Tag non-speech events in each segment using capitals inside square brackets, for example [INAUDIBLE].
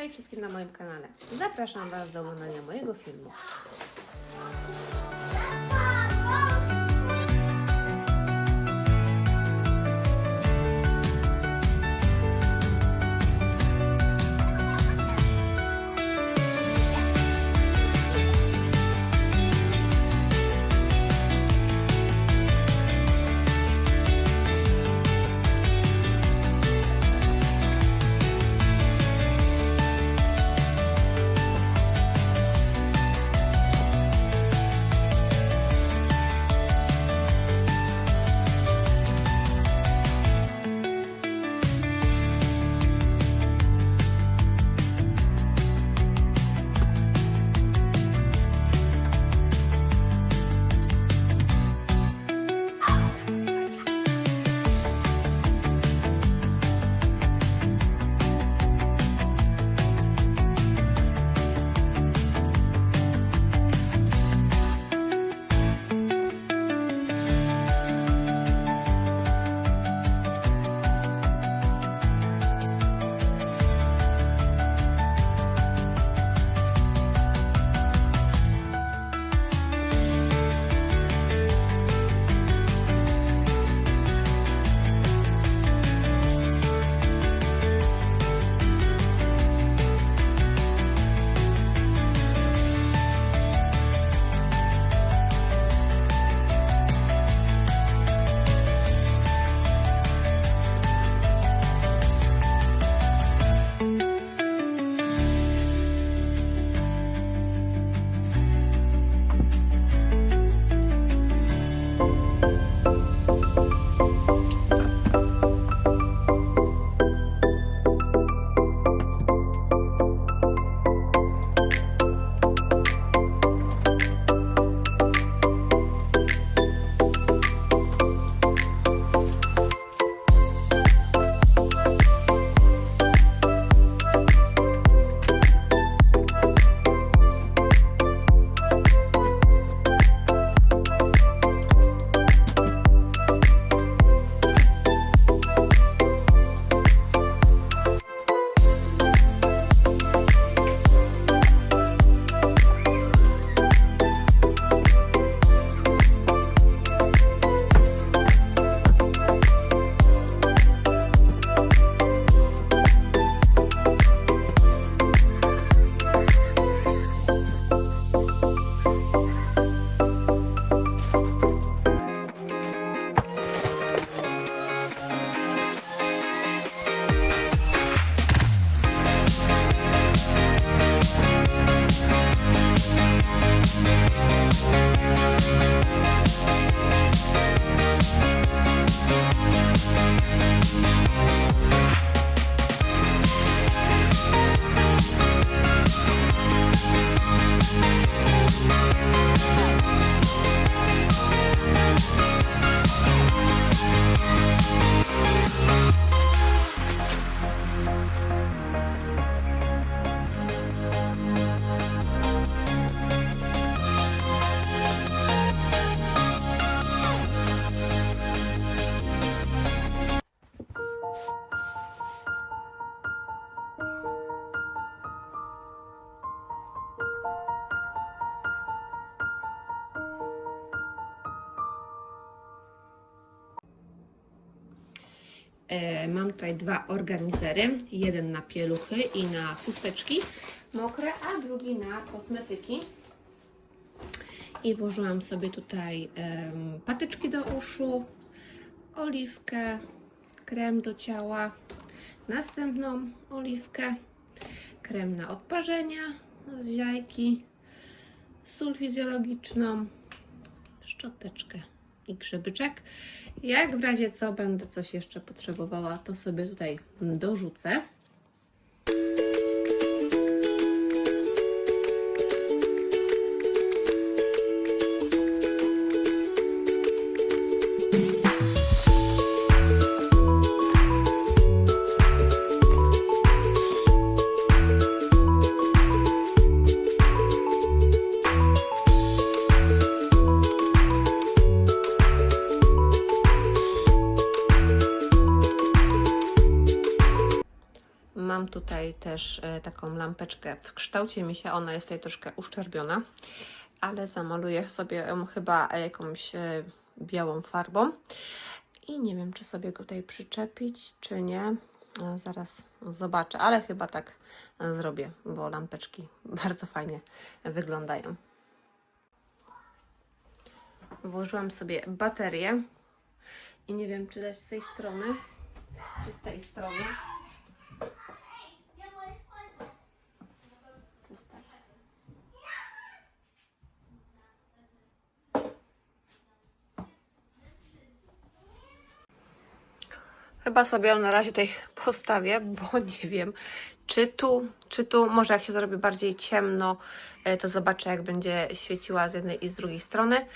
Hej wszystkim na moim kanale. Zapraszam Was do oglądania mojego filmu. Mam tutaj dwa organizery. Jeden na pieluchy i na chusteczki mokre, a drugi na kosmetyki. I włożyłam sobie tutaj patyczki do uszu, oliwkę, krem do ciała, następną oliwkę, krem na odparzenia z jajki, sól fizjologiczną, szczoteczkę i grzebyczek. Jak w razie co będę coś jeszcze potrzebowała, to sobie tutaj dorzucę. Tutaj też e, taką lampeczkę w kształcie misia. Ona jest tutaj troszkę uszczerbiona, ale zamaluję sobie ją chyba jakąś e, białą farbą. I nie wiem, czy sobie go tutaj przyczepić, czy nie. E, Zaraz zobaczę, ale chyba tak e, zrobię, bo lampeczki [LAUGHS] bardzo fajnie wyglądają. Włożyłam sobie baterię i nie wiem, czy dać z tej strony, czy z tej strony. Chyba sobie ją na razie tutaj postawię, bo [LAUGHS] nie wiem, czy tu, czy tu, może jak się zrobi bardziej ciemno, e, to zobaczę, jak będzie świeciła z jednej i z drugiej strony.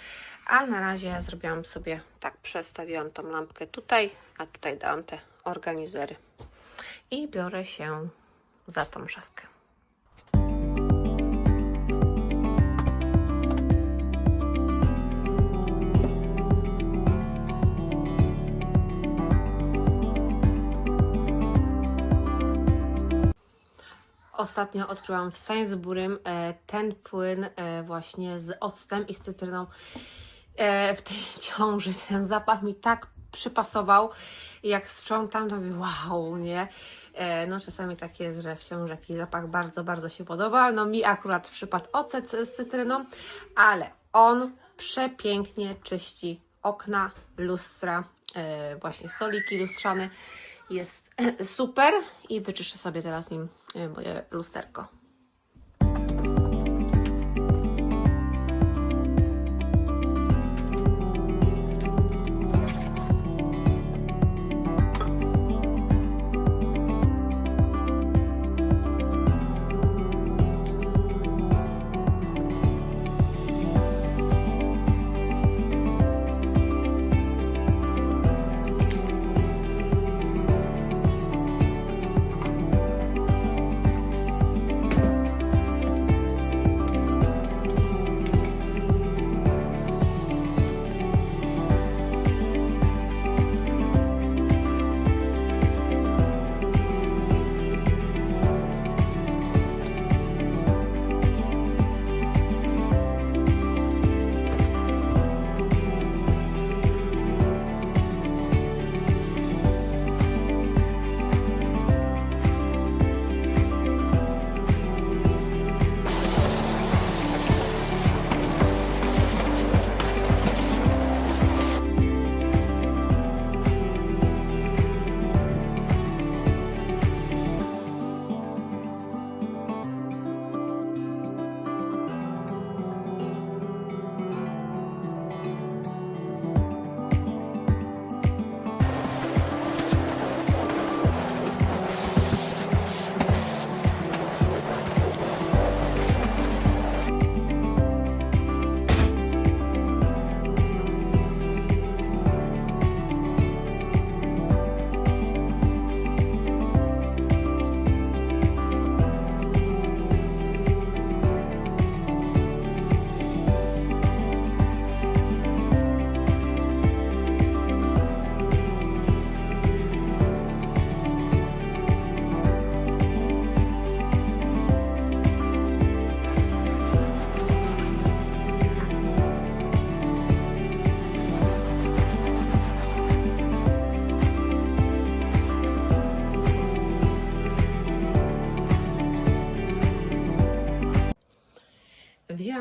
A na razie zrobiłam sobie tak, przestawiłam tą lampkę tutaj, a tutaj dałam te organizery. I biorę się za tą szafkę. Ostatnio odkryłam w Sainsburym e, ten płyn e, właśnie z octem i z cytryną e, w tej [LAUGHS] ciąży. Ten zapach mi tak przypasował. Jak sprzątam, to mówię, wow, nie? No czasami tak jest, że w ciąży jakiś zapach bardzo, bardzo się podoba. No mi akurat przypadł ocet z cytryną, ale on przepięknie czyści okna, lustra, właśnie stoliki lustrzane. Jest e, super i wyczyszczę sobie teraz nim e, moje lusterko.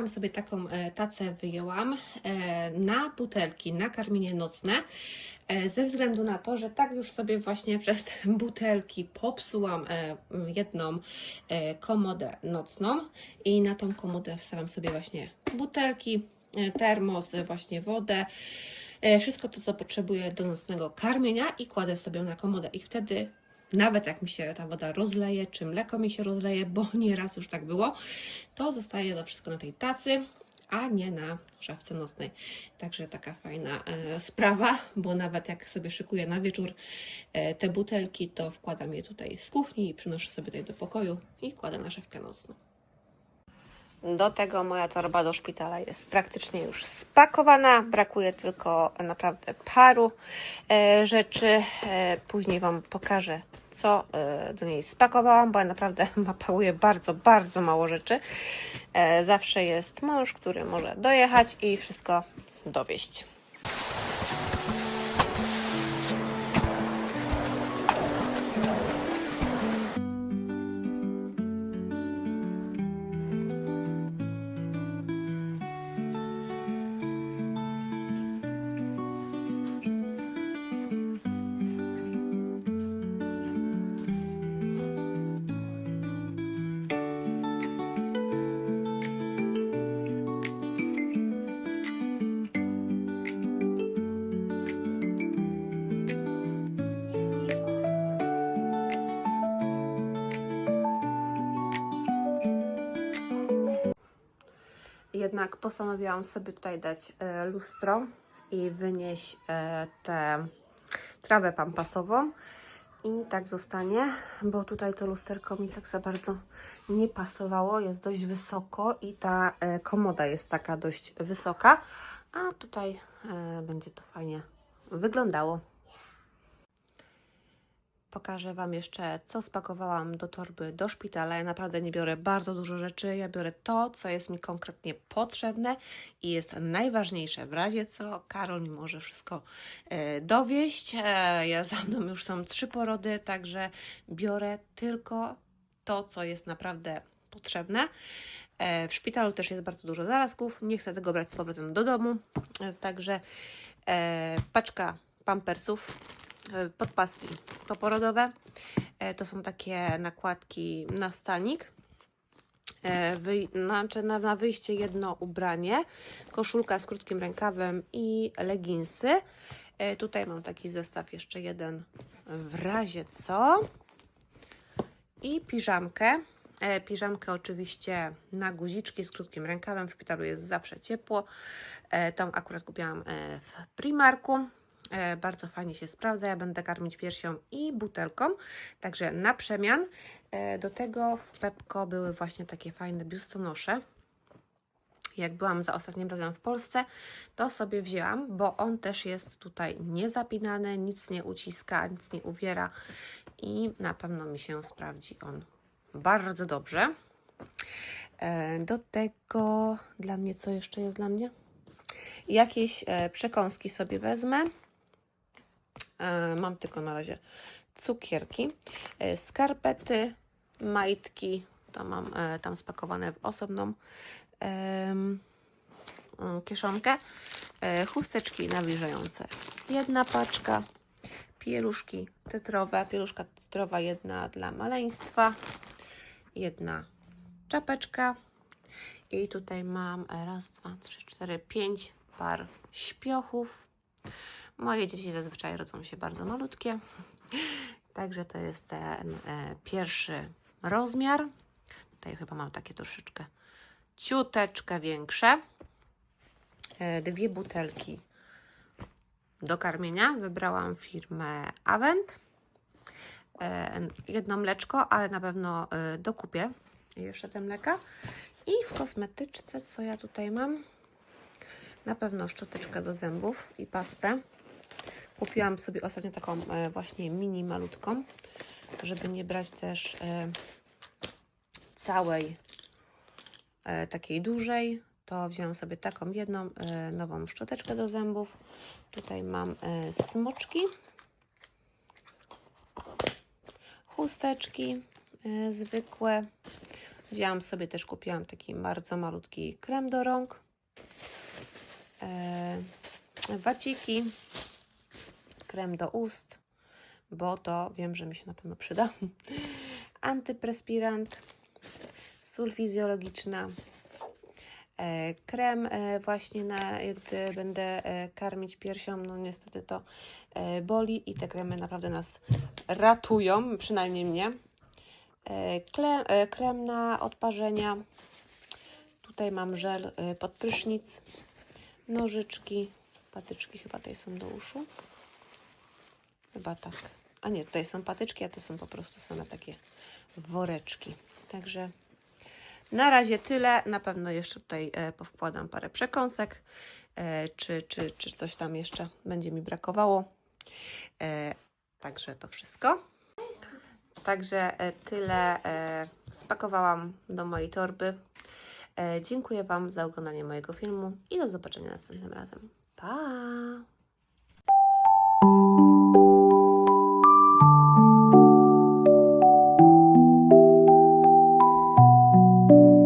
Wzięłam sobie taką e, tacę, wyjęłam e, na butelki, na karmienie nocne, e, ze względu na to, że tak już sobie właśnie [LAUGHS] przez te butelki popsułam jedną komodę nocną i na tą komodę wstawiam sobie właśnie butelki, termos, właśnie wodę, wszystko to, co potrzebuję do nocnego karmienia i kładę sobie na komodę. I wtedy nawet jak mi się ta woda rozleje, czy mleko mi się rozleje, bo [LAUGHS] nieraz już tak było, to zostaje to wszystko na tej tacy, a nie na szafce nocnej. Także taka fajna e, sprawa, bo nawet jak sobie szykuję na wieczór e, te butelki, to wkładam je tutaj z kuchni i przynoszę sobie tutaj do pokoju i kładę na szafkę nocną. Do tego moja torba do szpitala jest praktycznie już spakowana. Brakuje tylko naprawdę paru e, rzeczy. E, później Wam pokażę co e, do niej spakowałam, bo ja naprawdę [LAUGHS] pakuję bardzo, bardzo mało rzeczy. E, Zawsze jest mąż, który może dojechać i wszystko dowieść. Jednak postanowiłam sobie tutaj dać e, lustro i wynieść e, tę trawę pampasową. I tak zostanie, bo tutaj to lusterko mi tak za bardzo nie pasowało. Jest dość wysoko i ta e, komoda jest taka dość wysoka. A tutaj będzie to fajnie wyglądało. Pokażę Wam jeszcze, co spakowałam do torby do szpitala. Ja naprawdę nie biorę bardzo dużo rzeczy. Ja biorę to, co jest mi konkretnie potrzebne i jest najważniejsze. W razie co, Karol mi może wszystko e, dowieść. E, ja za mną już są trzy porody, także biorę tylko to, co jest naprawdę potrzebne. E, w szpitalu też jest bardzo dużo zarazków. Nie chcę tego brać z powrotem do domu. E, także e, paczka pampersów podpaski poporodowe. E, To są takie nakładki na stanik. E, Wy, znaczy na, na wyjście jedno ubranie, koszulka z krótkim rękawem i leginsy. E, Tutaj mam taki zestaw, jeszcze jeden w razie co. I piżamkę. E, Piżamkę oczywiście na guziczki z krótkim rękawem. W szpitalu jest zawsze ciepło. E, Tą akurat kupiłam e, w Primarku. E, Bardzo fajnie się sprawdza. Ja będę karmić piersią i butelką, także na przemian. E, Do tego w Pepko były właśnie takie fajne biustonosze. Jak byłam za ostatnim razem w Polsce, to sobie wzięłam, bo on też jest tutaj niezapinany, nic nie uciska, nic nie uwiera i na pewno mi się sprawdzi on bardzo dobrze. E, Do tego dla mnie, co jeszcze jest dla mnie? Jakieś przekąski sobie wezmę. E, Mam tylko na razie cukierki, e, skarpety, majtki. To mam e, tam spakowane w osobną kieszonkę. Chusteczki nawilżające. Jedna paczka. Pieluszki tetrowe. Pieluszka tetrowa jedna dla maleństwa. Jedna czapeczka. I tutaj mam raz, dwa, trzy, cztery, pięć par śpiochów. Moje dzieci zazwyczaj rodzą się bardzo malutkie. Także to jest ten e, pierwszy rozmiar. Tutaj chyba mam takie troszeczkę ciuteczkę większe. E, dwie butelki do karmienia. Wybrałam firmę Avent. E, jedno mleczko, ale na pewno dokupię jeszcze te mleka. I w kosmetyczce, co ja tutaj mam? Na pewno szczoteczkę do zębów i pastę. Kupiłam sobie ostatnio taką e, właśnie mini malutką, żeby nie brać też e, całej e, takiej dużej, to wziąłem sobie taką jedną nową szczoteczkę do zębów. Tutaj mam smoczki, chusteczki zwykłe. Wzięłam sobie też, kupiłam taki bardzo malutki krem do rąk, waciki, krem do ust, bo to wiem, że mi się na pewno przyda. [LAUGHS] Antyprespirant, sól fizjologiczna, e, krem e, właśnie na, gdy będę e, karmić piersią, no niestety to boli i te kremy naprawdę nas ratują, przynajmniej mnie. E, krem na odparzenia, tutaj mam żel pod prysznic, nożyczki, patyczki chyba tutaj są do uszu. Chyba tak. A nie, tutaj są patyczki, a to są po prostu same takie woreczki. Także na razie tyle. Na pewno jeszcze tutaj e, powkładam parę przekąsek, e, czy, czy, czy coś tam jeszcze będzie mi brakowało. E, także to wszystko. Także tyle spakowałam do mojej torby. Dziękuję Wam za oglądanie mojego filmu i do zobaczenia następnym razem. Pa!